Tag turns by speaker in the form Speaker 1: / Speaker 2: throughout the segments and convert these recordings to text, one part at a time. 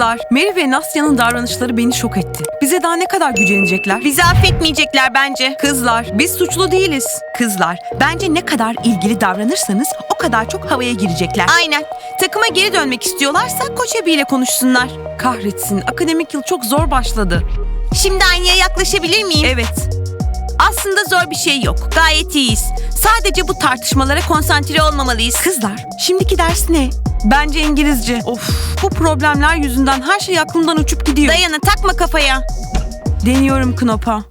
Speaker 1: Kızlar, Mary ve Nastya'nın davranışları beni şok etti. Bize daha ne kadar gücenecekler?
Speaker 2: Bizi affetmeyecekler bence.
Speaker 1: Kızlar, biz suçlu değiliz. Kızlar, bence ne kadar ilgili davranırsanız o kadar çok havaya girecekler.
Speaker 2: Aynen. Takıma geri dönmek istiyorlarsa Koç Ebi ile konuşsunlar.
Speaker 1: Kahretsin, akademik yıl çok zor başladı.
Speaker 2: Şimdi aynaya yaklaşabilir miyim?
Speaker 1: Evet,
Speaker 2: Aslında zor bir şey yok. Gayet iyiyiz. Sadece bu tartışmalara konsantre olmamalıyız.
Speaker 1: kızlar, şimdiki ders ne? Bence İngilizce. Of, bu problemler yüzünden her şey aklımdan uçup gidiyor.
Speaker 2: Dayana takma kafaya.
Speaker 1: Deniyorum Knop'a.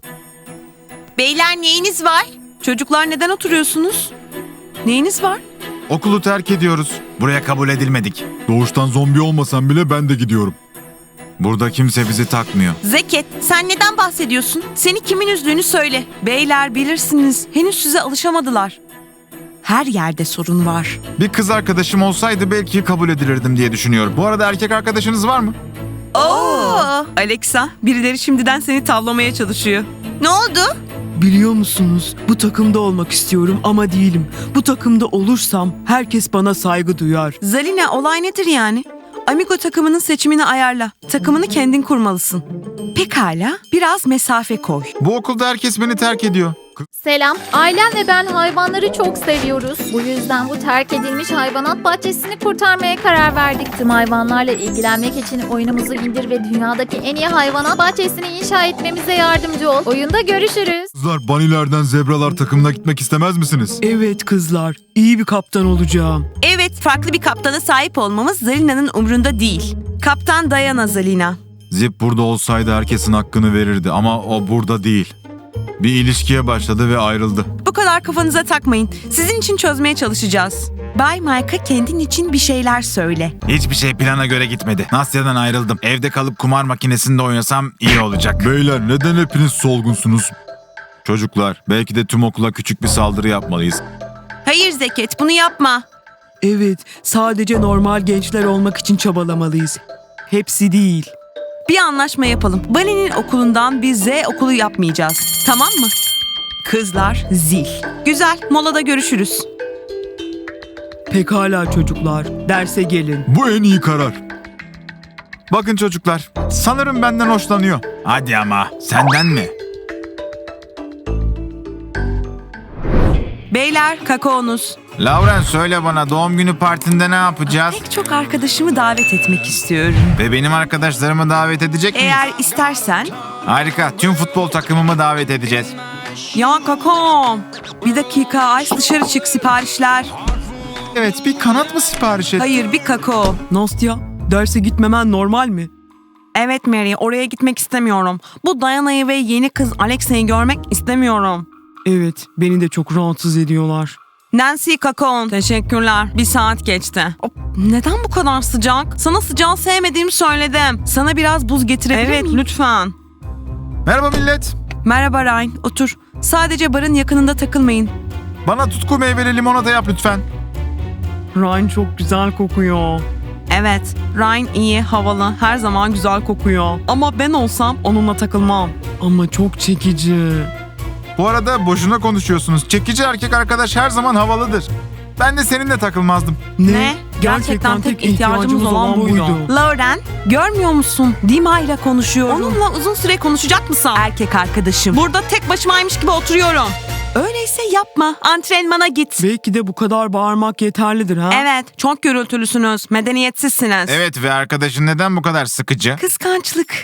Speaker 2: Beyler neyiniz var?
Speaker 1: Çocuklar neden oturuyorsunuz? Neyiniz var?
Speaker 3: Okulu terk ediyoruz. Buraya kabul edilmedik. Doğuştan zombi olmasam bile ben de gidiyorum. Burada kimse bizi takmıyor.
Speaker 2: Zeket sen neden bahsediyorsun? Seni kimin üzdüğünü söyle.
Speaker 1: Beyler bilirsiniz, henüz size alışamadılar. Her yerde sorun var.
Speaker 3: Bir kız arkadaşım olsaydı belki kabul edilirdim diye düşünüyorum. Bu arada erkek arkadaşınız var mı?
Speaker 2: Oo.
Speaker 1: Alexa, birileri şimdiden seni tavlamaya çalışıyor.
Speaker 2: Ne oldu?
Speaker 4: Biliyor musunuz? Bu takımda olmak istiyorum ama değilim. Bu takımda olursam herkes bana saygı duyar.
Speaker 1: Zalina, olay nedir yani? Amigo takımının seçimini ayarla. Takımını kendin kurmalısın. Pekala, biraz mesafe koy.
Speaker 3: Bu okulda herkes beni terk ediyor.
Speaker 5: Selam. Ailem ve ben hayvanları çok seviyoruz. Bu yüzden bu terk edilmiş hayvanat bahçesini kurtarmaya karar verdik. Tüm hayvanlarla ilgilenmek için oyunumuzu indir ve dünyadaki en iyi hayvanat bahçesini inşa etmemize yardımcı ol. Oyunda görüşürüz.
Speaker 3: Kızlar banilerden zebralar takımına gitmek istemez misiniz?
Speaker 4: Evet kızlar, iyi bir kaptan olacağım.
Speaker 2: Evet farklı bir kaptana sahip olmamız Zalina'nın umrunda değil.
Speaker 1: Kaptan Dayana Zalina.
Speaker 3: Zip burada olsaydı herkesin hakkını verirdi ama o burada değil. Bir ilişkiye başladı ve ayrıldı.
Speaker 1: Bu kadar kafanıza takmayın. Sizin için çözmeye çalışacağız. Bay Mike'a kendin için bir şeyler söyle.
Speaker 3: Hiçbir şey plana göre gitmedi. Nasya'dan ayrıldım. Evde kalıp kumar makinesinde oynasam iyi olacak. Beyler neden hepiniz solgunsunuz? Çocuklar belki de tüm okula küçük bir saldırı yapmalıyız.
Speaker 2: Hayır Zeket bunu yapma.
Speaker 4: Evet, sadece normal gençler olmak için çabalamalıyız. Hepsi değil.
Speaker 1: Bir anlaşma yapalım. Bunny'nin okulundan bir Z okulu yapmayacağız. Tamam mı? Kızlar zil. Güzel. Molada görüşürüz.
Speaker 4: Pekala çocuklar, derse gelin.
Speaker 3: Bu en iyi karar. Bakın çocuklar, sanırım benden hoşlanıyor. Hadi ama, senden mi?
Speaker 1: Beyler kakaonuz.
Speaker 3: Lauren söyle bana doğum günü partinde ne yapacağız?
Speaker 1: Pek çok arkadaşımı davet etmek istiyorum.
Speaker 3: Ve benim arkadaşlarımı davet edecek miyiz?
Speaker 1: Eğer istersen...
Speaker 3: Harika, tüm futbol takımımı davet edeceğiz.
Speaker 1: Ya kakaom. Bir dakika Ice dışarı çık siparişler.
Speaker 3: Evet, bir kanat mı sipariş et?
Speaker 1: Hayır bir kakao.
Speaker 4: Nastya, derse gitmemen normal mi?
Speaker 1: Evet Mary oraya gitmek istemiyorum. Bu Dayana'yı ve yeni kız Alexa'yı görmek istemiyorum.
Speaker 4: Evet, beni de çok rahatsız ediyorlar.
Speaker 1: Nancy kakaon. Teşekkürler. Bir saat geçti. Hop, neden bu kadar sıcak? Sana sıcağı sevmediğimi söyledim. Sana biraz buz getirebilir evet, miyim? lütfen.
Speaker 3: Merhaba millet.
Speaker 1: Merhaba Ryan. Otur. Sadece barın yakınında takılmayın.
Speaker 3: Bana tutku meyveli limonata yap lütfen.
Speaker 4: Ryan çok güzel kokuyor.
Speaker 1: Evet, Ryan iyi, havalı, her zaman güzel kokuyor. Ama ben olsam onunla takılmam.
Speaker 4: Ama çok çekici.
Speaker 3: Bu arada boşuna konuşuyorsunuz. Çekici erkek arkadaş her zaman havalıdır. Ben de seninle takılmazdım.
Speaker 1: Ne? Gerçekten tek ihtiyacımız olan buydu. Lauren, görmüyor musun? Dima ile konuşuyorum. Onunla uzun süre konuşacak mısın? Erkek arkadaşım. Burada tek başımaymış gibi oturuyorum. Öyleyse yapma. Antrenmana git.
Speaker 4: Belki de bu kadar bağırmak yeterlidir ha?
Speaker 1: Evet, çok gürültülüsünüz. Medeniyetsizsiniz.
Speaker 3: Evet ve arkadaşın neden bu kadar sıkıcı?
Speaker 1: Kıskançlık.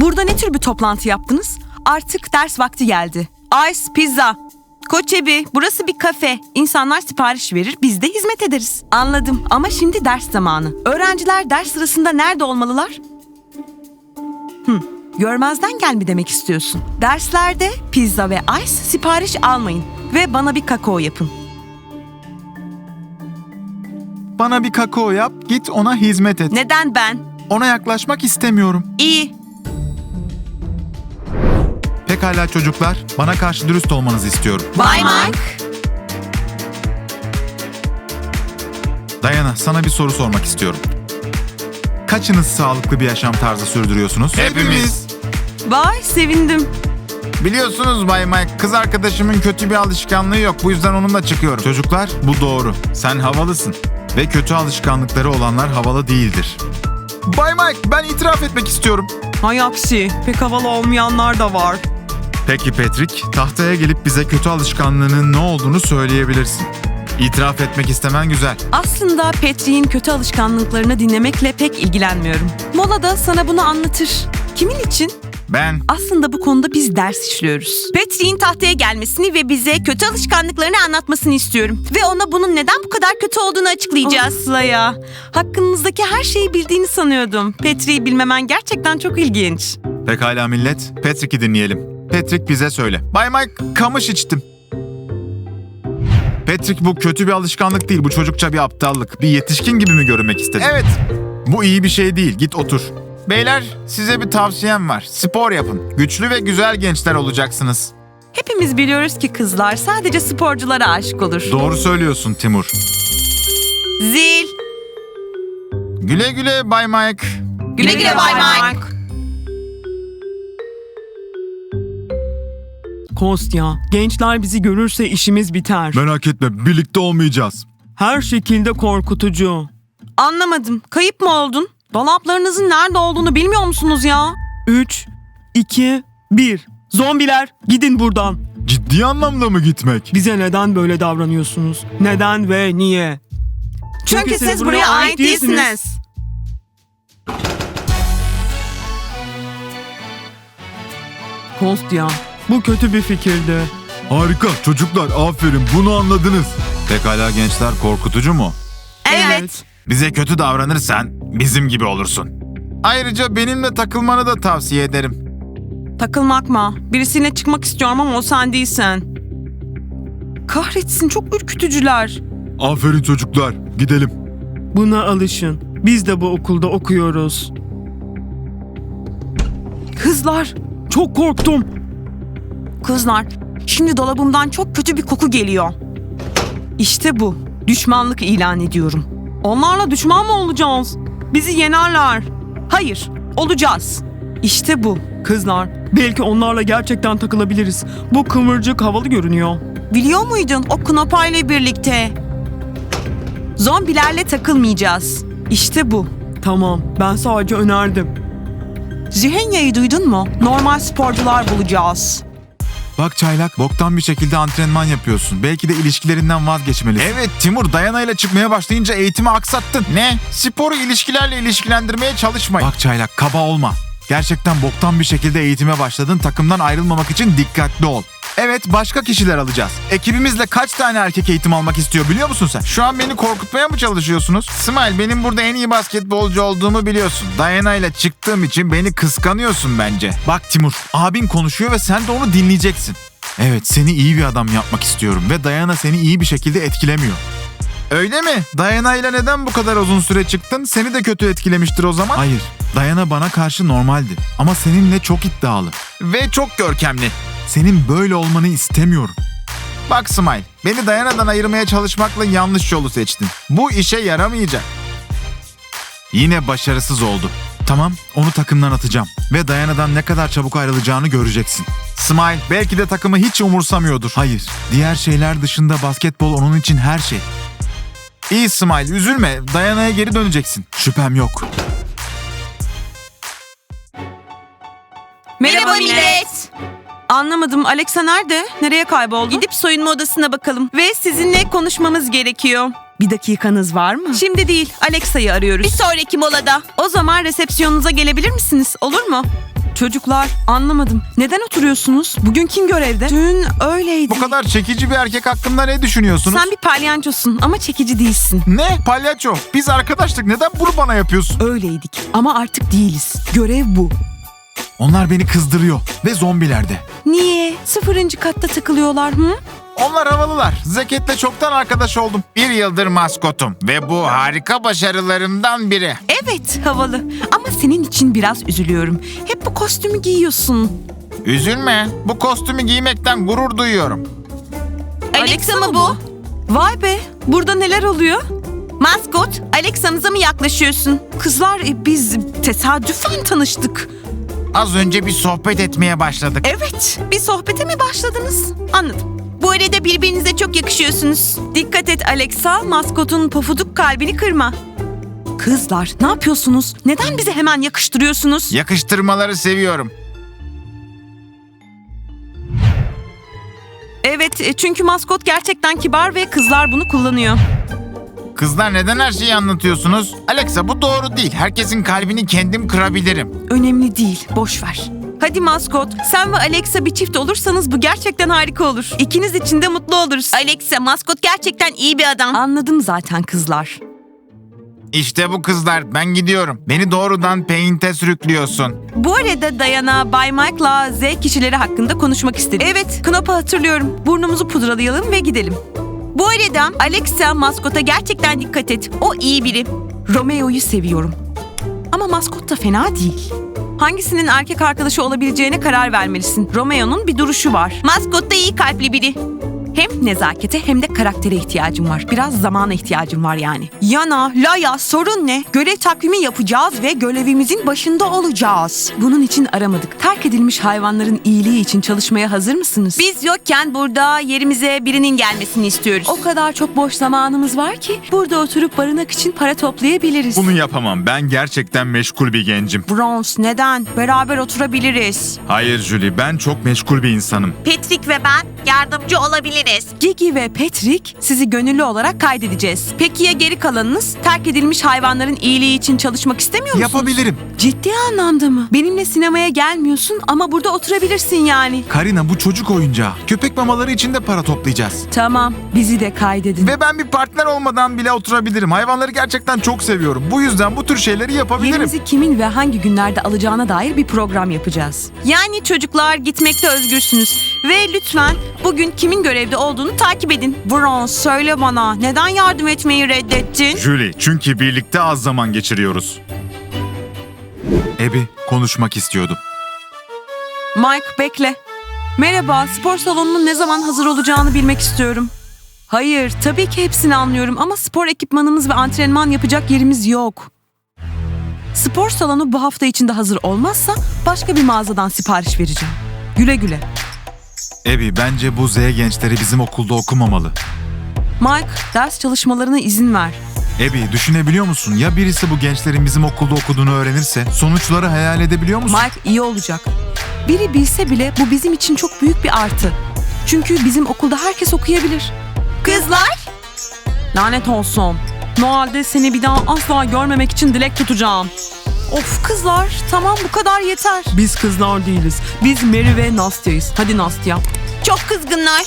Speaker 1: Burada ne tür bir toplantı yaptınız? Artık ders vakti geldi. Ice, pizza. Koçebi, burası bir kafe. İnsanlar sipariş verir, biz de hizmet ederiz. Anladım ama şimdi ders zamanı. Öğrenciler ders sırasında nerede olmalılar? Hı, görmezden gel mi demek istiyorsun? Derslerde pizza ve ice sipariş almayın. Ve bana bir kakao yapın.
Speaker 3: Bana bir kakao yap, git ona hizmet et.
Speaker 1: Neden ben?
Speaker 3: Ona yaklaşmak istemiyorum.
Speaker 1: İyi,
Speaker 3: Pekala çocuklar, bana karşı dürüst olmanızı istiyorum.
Speaker 1: Bay Mike.
Speaker 3: Dayana, sana bir soru sormak istiyorum. Kaçınız sağlıklı bir yaşam tarzı sürdürüyorsunuz? Hepimiz.
Speaker 1: Vay sevindim.
Speaker 3: Biliyorsunuz Bay Mike, kız arkadaşımın kötü bir alışkanlığı yok. Bu yüzden onunla çıkıyorum. Çocuklar, bu doğru. Sen havalısın. Ve kötü alışkanlıkları olanlar havalı değildir. Bay Mike ben itiraf etmek istiyorum.
Speaker 4: Hay aksi pek havalı olmayanlar da var.
Speaker 3: Peki Patrick, tahtaya gelip bize kötü alışkanlığının ne olduğunu söyleyebilirsin. İtiraf etmek istemen güzel.
Speaker 1: Aslında Patrick'in kötü alışkanlıklarını dinlemekle pek ilgilenmiyorum. Molada sana bunu anlatır. Kimin için?
Speaker 3: Ben
Speaker 1: Aslında bu konuda biz ders işliyoruz.
Speaker 2: Patrick'in tahtaya gelmesini ve bize kötü alışkanlıklarını anlatmasını istiyorum. Ve ona bunun neden bu kadar kötü olduğunu açıklayacağız.
Speaker 1: Asla ya. Hakkınızdaki her şeyi bildiğini sanıyordum. Patrick'i bilmemen gerçekten çok ilginç.
Speaker 3: Pekala millet, Patrick'i dinleyelim. Patrick bize söyle. Bay Mike, kamış içtim. Patrick bu kötü bir alışkanlık değil, bu çocukça bir aptallık. Bir yetişkin gibi mi görünmek istedin? Evet. Bu iyi bir şey değil, git otur. Beyler, size bir tavsiyem var. Spor yapın. Güçlü ve güzel gençler olacaksınız.
Speaker 1: Hepimiz biliyoruz ki kızlar sadece sporculara aşık olur.
Speaker 3: Doğru söylüyorsun Timur.
Speaker 2: Zil.
Speaker 3: Güle güle Bay Mike.
Speaker 2: Güle güle Bay Mike.
Speaker 4: Kostya, gençler bizi görürse işimiz biter.
Speaker 3: Merak etme, birlikte olmayacağız.
Speaker 4: Her şekilde korkutucu.
Speaker 1: Anlamadım. Kayıp mı oldun? Dolaplarınızın nerede olduğunu bilmiyor musunuz ya?
Speaker 4: 3, 2, 1. Zombiler gidin buradan.
Speaker 3: Ciddi anlamda mı gitmek?
Speaker 4: Bize neden böyle davranıyorsunuz? Neden ve niye?
Speaker 1: Çünkü, siz buraya ait değilsiniz.
Speaker 4: Kostya, bu kötü bir fikirdi.
Speaker 3: Harika çocuklar aferin bunu anladınız. Pekala gençler korkutucu mu?
Speaker 1: Evet.
Speaker 3: Bize kötü davranırsan bizim gibi olursun. Ayrıca benimle takılmanı da tavsiye ederim.
Speaker 1: Takılmak mı? Birisiyle çıkmak istiyorum ama o sen değilsin. Kahretsin çok ürkütücüler.
Speaker 3: Aferin çocuklar gidelim.
Speaker 4: Buna alışın. Biz de bu okulda okuyoruz. Kızlar, çok korktum.
Speaker 1: Kızlar, şimdi dolabımdan çok kötü bir koku geliyor. İşte bu. Düşmanlık ilan ediyorum. Onlarla düşman mı olacağız? Bizi yenerler. Hayır, olacağız. İşte bu.
Speaker 4: Kızlar, belki onlarla gerçekten takılabiliriz. Bu kıvırcık havalı görünüyor.
Speaker 1: Biliyor muydun o Knopa ile birlikte? Zombilerle takılmayacağız. İşte bu.
Speaker 4: Tamam, ben sadece önerdim.
Speaker 1: Zihenya'yı duydun mu? Normal sporcular bulacağız.
Speaker 3: Bak Çaylak boktan bir şekilde antrenman yapıyorsun. Belki de ilişkilerinden vazgeçmelisin. Evet Timur Dayana ile çıkmaya başlayınca eğitimi aksattın. Ne? Sporu ilişkilerle ilişkilendirmeye çalışmayın. Bak Çaylak kaba olma. Gerçekten boktan bir şekilde eğitime başladın. Takımdan ayrılmamak için dikkatli ol. Evet başka kişiler alacağız. Ekibimizle kaç tane erkek eğitim almak istiyor biliyor musun sen? Şu an beni korkutmaya mı çalışıyorsunuz? Smile benim burada en iyi basketbolcu olduğumu biliyorsun. Diana ile çıktığım için beni kıskanıyorsun bence. Bak Timur abin konuşuyor ve sen de onu dinleyeceksin. Evet seni iyi bir adam yapmak istiyorum ve Diana seni iyi bir şekilde etkilemiyor. Öyle mi? Diana ile neden bu kadar uzun süre çıktın? Seni de kötü etkilemiştir o zaman. Hayır. Diana bana karşı normaldi. Ama seninle çok iddialı. Ve çok görkemli. Senin böyle olmanı istemiyorum. Bak Smile, beni Diana'dan ayırmaya çalışmakla yanlış yolu seçtin. Bu işe yaramayacak. Yine başarısız oldu. Tamam, onu takımdan atacağım. Ve Diana'dan ne kadar çabuk ayrılacağını göreceksin. Smile, belki de takımı hiç umursamıyordur. Hayır, diğer şeyler dışında basketbol onun için her şey. İyi Smile, üzülme. Diana'ya geri döneceksin. Şüphem yok.
Speaker 2: Merhaba millet.
Speaker 1: Anlamadım. Alexa nerede? Nereye kayboldu?
Speaker 2: Gidip soyunma odasına bakalım.
Speaker 1: Ve sizinle konuşmamız gerekiyor. Bir dakikanız var mı? Şimdi değil. Alexa'yı
Speaker 2: Bir
Speaker 1: arıyoruz.
Speaker 2: sonraki molada.
Speaker 1: O zaman resepsiyonunuza gelebilir misiniz? Olur mu? Çocuklar anlamadım. Neden oturuyorsunuz? Bugün kim görevde? Dün öyleydi.
Speaker 3: Bu kadar çekici bir erkek hakkında ne düşünüyorsunuz?
Speaker 1: Sen bir palyançosun ama çekici değilsin.
Speaker 3: Ne? Palyaço. Biz arkadaştık. Neden bunu bana yapıyorsun?
Speaker 1: Öyleydik ama artık değiliz. Görev bu.
Speaker 3: Onlar beni kızdırıyor. Ve zombilerde.
Speaker 1: Niye? Sıfırıncı katta takılıyorlar hı?
Speaker 3: Onlar havalılar. Zeket'le çoktan arkadaş oldum. Bir yıldır maskotum. Ve bu harika başarılarımdan biri.
Speaker 1: Evet havalı ama senin için biraz üzülüyorum. Hep bu kostümü giyiyorsun.
Speaker 3: Üzülme. Bu kostümü giymekten gurur duyuyorum.
Speaker 2: Alexa mı bu?
Speaker 1: Vay be burada neler oluyor?
Speaker 2: Maskot, Alexa'mıza mı yaklaşıyorsun?
Speaker 1: Kızlar e, biz tesadüfen tanıştık.
Speaker 3: Az önce bir sohbet etmeye başladık.
Speaker 1: Evet bir sohbete mi başladınız? Anladım.
Speaker 2: Bu arada birbirinize çok yakışıyorsunuz.
Speaker 1: Dikkat et Alexa maskotun pofuduk kalbini kırma. Kızlar ne yapıyorsunuz? Neden bizi hemen yakıştırıyorsunuz?
Speaker 3: Yakıştırmaları seviyorum.
Speaker 1: Evet e, çünkü maskot gerçekten kibar ve kızlar bunu kullanıyor.
Speaker 3: Kızlar neden her şeyi anlatıyorsunuz? Alexa bu doğru değil. Herkesin kalbini kendim kırabilirim.
Speaker 1: Önemli değil, boş ver. Hadi maskot, sen ve Alexa bir çift olursanız bu gerçekten harika olur. İkiniz için de mutlu oluruz.
Speaker 2: Alexa maskot gerçekekten iyi bir adam.
Speaker 1: Anladım zaten kızlar.
Speaker 3: İşte bu kızlar. Ben gidiyorum. Beni doğrudan Paint'e sürüklüyorsun.
Speaker 1: Bu arada Dayana, Bay Mike'la Z kişileri hakkında konuşmak istedim. Evet, Knop'u hatırlıyorum. Burnumuzu pudralayalım ve gidelim.
Speaker 2: Bu arada Alexa maskota gerçekten dikkat et. O iyi biri.
Speaker 1: Romeo'yu seviyorum. Ama maskot da fena değil. Hangisinin erkek arkadaşı olabileceğine karar vermelisin. Romeo'nun bir duruşu var.
Speaker 2: Maskot da iyi kalpli biri.
Speaker 1: Hem nezakete hem de karaktere ihtiyacım var. Biraz zamana ihtiyacım var yani. Yana, Laya sorun ne? Görev takvimi yapacağız ve görevimizin başında olacağız. Bunun için aramadık. Terk edilmiş hayvanların iyiliği için çalışmaya hazır mısınız?
Speaker 2: Biz yokken burada yerimize birinin gelmesini istiyoruz.
Speaker 1: o kadar çok boş zamanımız var ki burada oturup barınak için para toplayabiliriz.
Speaker 3: Bunu yapamam. Ben gerçekten meşgul bir gencim.
Speaker 1: Bronze neden? Beraber oturabiliriz.
Speaker 3: Hayır Julie, ben çok meşgul bir insanım.
Speaker 2: Patrick ve ben yardımcı olabiliriz.
Speaker 1: Gigi ve Patrick sizi gönüllü olarak kaydedeceğiz. Peki ya geri kalanınız? Terk edilmiş hayvanların iyiliği için çalışmak istemiyor musunuz?
Speaker 3: Yapabilirim.
Speaker 1: Ciddi anlamda mı? Benimle sinemaya gelmiyorsun ama burada oturabilirsin yani.
Speaker 3: Karina bu çocuk oyuncağı. Köpek mamaları için de para toplayacağız.
Speaker 1: Tamam, bizi de kaydedin.
Speaker 3: Ve ben bir partner olmadan bile oturabilirim. Hayvanları gerçekten çok seviyorum. Bu yüzden bu tür şeyleri yapabilirim.
Speaker 1: Yerimizi kimin ve hangi günlerde alacağına dair bir program yapacağız.
Speaker 2: Yani çocuklar gitmekte özgürsünüz. Ve lütfen bugün kimin görevde olduğunu takip edin.
Speaker 1: Bronze söyle bana neden yardım etmeyi reddettin?
Speaker 3: Julie, çünkü birlikte az zaman geçiriyoruz. Ebi, konuşmak istiyordum.
Speaker 1: Mike bekle. Merhaba, spor salonunun ne zaman hazır olacağını bilmek istiyorum. Hayır, tabii ki hepsini anlıyorum ama spor ekipmanımız ve antrenman yapacak yerimiz yok. Spor salonu bu hafta içinde hazır olmazsa başka bir mağazadan sipariş vereceğim. Güle güle.
Speaker 3: Ebi, bence bu Z gençleri bizim okulda okumamalı.
Speaker 1: Mike, ders çalışmalarına izin ver.
Speaker 3: Ebi, düşünebiliyor musun? Ya birisi bu gençlerin bizim okulda okuduğunu öğrenirse? Sonuçları hayal edebiliyor musun?
Speaker 1: Mike iyi olacak. Biri bilse bile bu bizim için çok büyük bir artı. Çünkü bizim okulda herkes okuyabilir.
Speaker 2: Kızlar
Speaker 1: Lanet olsun. Noel'de seni bir daha asla görmemek için dilek tutacağım. Of kızlar tamam bu kadar yeter.
Speaker 4: Biz kızlar değiliz. Biz Mary ve Nastya'yız. Hadi Nastya.
Speaker 2: çok kızgınlar.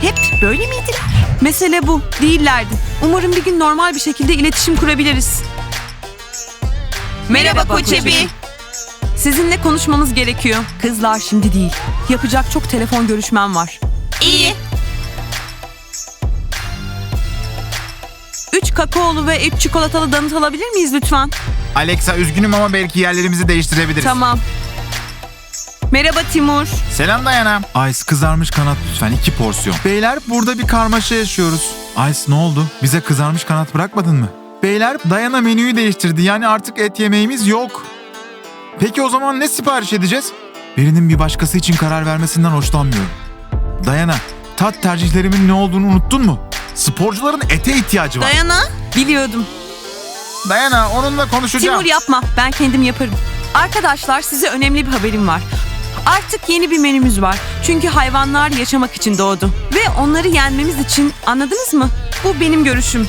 Speaker 2: Hep böyle miydiler?
Speaker 1: Mesele bu değillerdi. Umarım bir gün normal bir şekilde iletişim kurabiliriz.
Speaker 2: Merhaba Koç Ebi.
Speaker 1: Sizinle konuşmamız gerekiyor. Kızlar şimdi değil. Yapacak çok telefon görüşmem var.
Speaker 2: İyi.
Speaker 1: Kakaolu ve üç çikolatalı donut alabilir miyiz lütfen?
Speaker 3: Alexa üzgünüm ama belki yerlerimizi değiştirebiliriz.
Speaker 1: Tamam. Merhaba Timur.
Speaker 3: Selam Dayana. Ice kızarmış kanat lütfen iki porsiyon. Beyler burada bir karmaşa yaşıyoruz. Ice ne oldu? Bize kızarmış kanat bırakmadın mı? Beyler Dayana menüyü değiştirdi yani artık et yemeğimiz yok. Peki o zaman ne sipariş edeceğiz? Birinin bir başkası için karar vermesinden hoşlanmıyorum. Dayana, tat tercihlerimin ne olduğunu unuttun mu? Sporcuların ete ihtiyacı var.
Speaker 2: Dayana.
Speaker 1: Biliyordum.
Speaker 3: Dayana onunla konuşacağım.
Speaker 1: Timur yapma. Ben kendim yaparım. Arkadaşlar size önemli bir haberim var. Artık yeni bir menümüz var. Çünkü hayvanlar yaşamak için doğdu. Ve onları yenmemiz için anladınız mı? Bu benim görüşüm.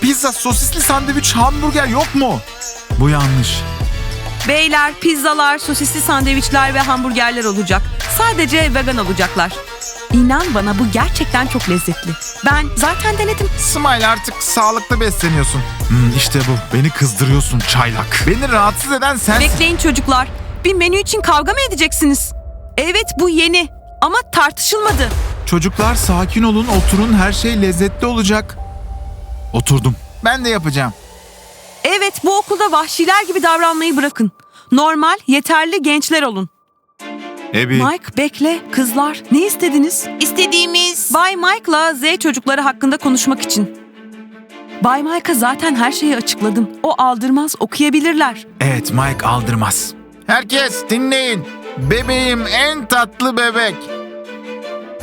Speaker 3: Pizza, sosisli sandviç, hamburger yok mu? Bu yanlış.
Speaker 1: Beyler, pizzalar, sosisli sandviçler ve hamburgerler olacak. Sadece vegan olacaklar. İnan bana bu gerçekten çok lezzetli. Ben zaten denedim.
Speaker 3: Smile artık sağlıklı besleniyorsun. Hmm, işte bu. Beni kızdırıyorsun çaylak. Beni rahatsız eden sensin.
Speaker 1: Bekleyin çocuklar. Bir menü için kavga mı edeceksiniz? Evet bu yeni ama tartışılmadı.
Speaker 3: Çocuklar sakin olun, oturun. Her şey lezzetli olacak. Oturdum. Ben de yapacağım.
Speaker 1: Evet bu okulda vahşiler gibi davranmayı bırakın. Normal, yeterli gençler olun.
Speaker 3: Ebi.
Speaker 1: Mike bekle kızlar ne istediniz?
Speaker 2: İstediğimiz...
Speaker 1: Bay Mike'la Z çocukları hakkında konuşmak için. Bay Mike'a zaten her şeyi açıkladım. O aldırmaz okuyabilirler.
Speaker 3: Evet, Mike aldırmaz. Herkes dinleyin. Bebeğim en tatlı bebek.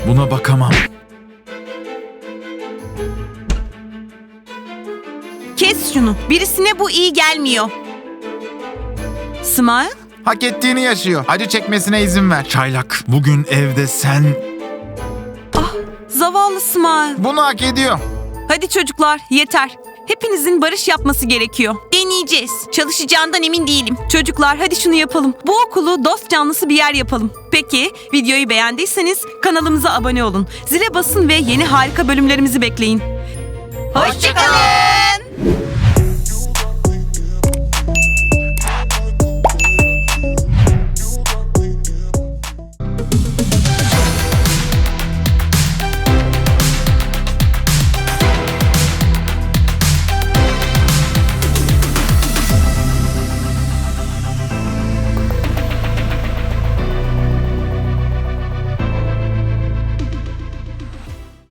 Speaker 3: Buna bakamam.
Speaker 2: Kes
Speaker 1: şunu. Birisine bu iyi gelmiyor. Smile?
Speaker 3: Hak ettiğini yaşıyor. Acı çekmesine izin ver. Çaylak bugün evde sen
Speaker 1: Zavallı Smile.
Speaker 3: bunu hak ediyor.
Speaker 1: Hadi çocuklar yeter. Hepinizin barış yapması gerekiyor.
Speaker 2: Deneyeceğiz. Çalışacağından emin değilim.
Speaker 1: Çocuklar hadi şunu yapalım. Bu okulu dost canlısı bir yer yapalım. Peki videoyu beğendiyseniz kanalımıza abone olun. Zile basın ve yeni harika bölümlerimizi bekleyin.
Speaker 2: Hoşçakalın.